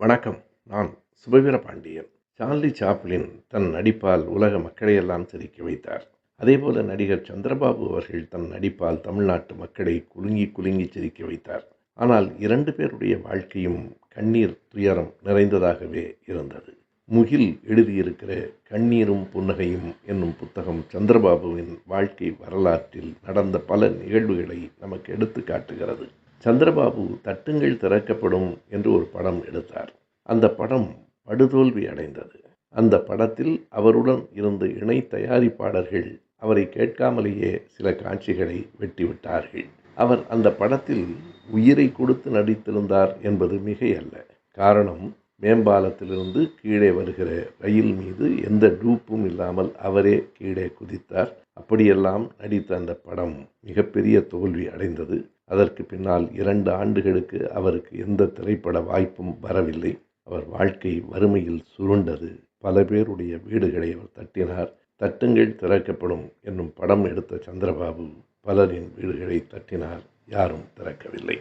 வணக்கம். நான் Subaveera Pandian. Charlie Chaplin தன் நடிப்பால் உலக மக்களையெல்லாம் சிரிக்க வைத்தார். அதேபோல நடிகர் சந்திரபாபு அவர்கள் தன் நடிப்பால் தமிழ்நாட்டு மக்களை குலுங்கி குலுங்கி சிரிக்க வைத்தார். ஆனால் இரண்டு பேருடைய வாழ்க்கையும் கண்ணீர் துயரம் நிறைந்ததாகவே இருந்தது. முகில் எழுதியிருக்கிற கண்ணீரும் புன்னகையும் என்னும் புத்தகம் சந்திரபாபுவின் வாழ்க்கை வரலாற்றில் நடந்த பல நிகழ்வுகளை நமக்கு எடுத்து காட்டுகிறது. சந்திரபாபு தட்டுங்கள் திறக்கப்படும் என்று ஒரு படம் எடுத்தார். அந்த படம் படுதோல்வி அடைந்தது. அந்த படத்தில் அவருடன் இருந்த இணை தயாரிப்பாளர்கள் அவரை கேட்காமலேயே சில காட்சிகளை வெட்டிவிட்டார்கள். அவர் அந்த படத்தில் உயிரை கொடுத்து நடித்திருந்தார் என்பது மிகையல்ல. காரணம் மேம்பாலத்திலிருந்து கீழே வருகிற ரயில் மீது எந்த டூப்பும் இல்லாமல் அவரே கீழே குதித்தார். அப்படியெல்லாம் நடித்த அந்த படம் மிகப்பெரிய தோல்வி அடைந்தது. அதற்கு பின்னால் இரண்டு ஆண்டுகளுக்கு அவருக்கு எந்த திரைப்பட வாய்ப்பும் வரவில்லை. அவர் வாழ்க்கை வறுமையில் சுருண்டது. பல பேருடைய வீடுகளை அவர் தட்டினார். தட்டுங்கள் திறக்கப்படும் என்னும் படம் எடுத்த சந்திரபாபு பலரின் வீடுகளை தட்டினார். யாரும் திறக்கவில்லை.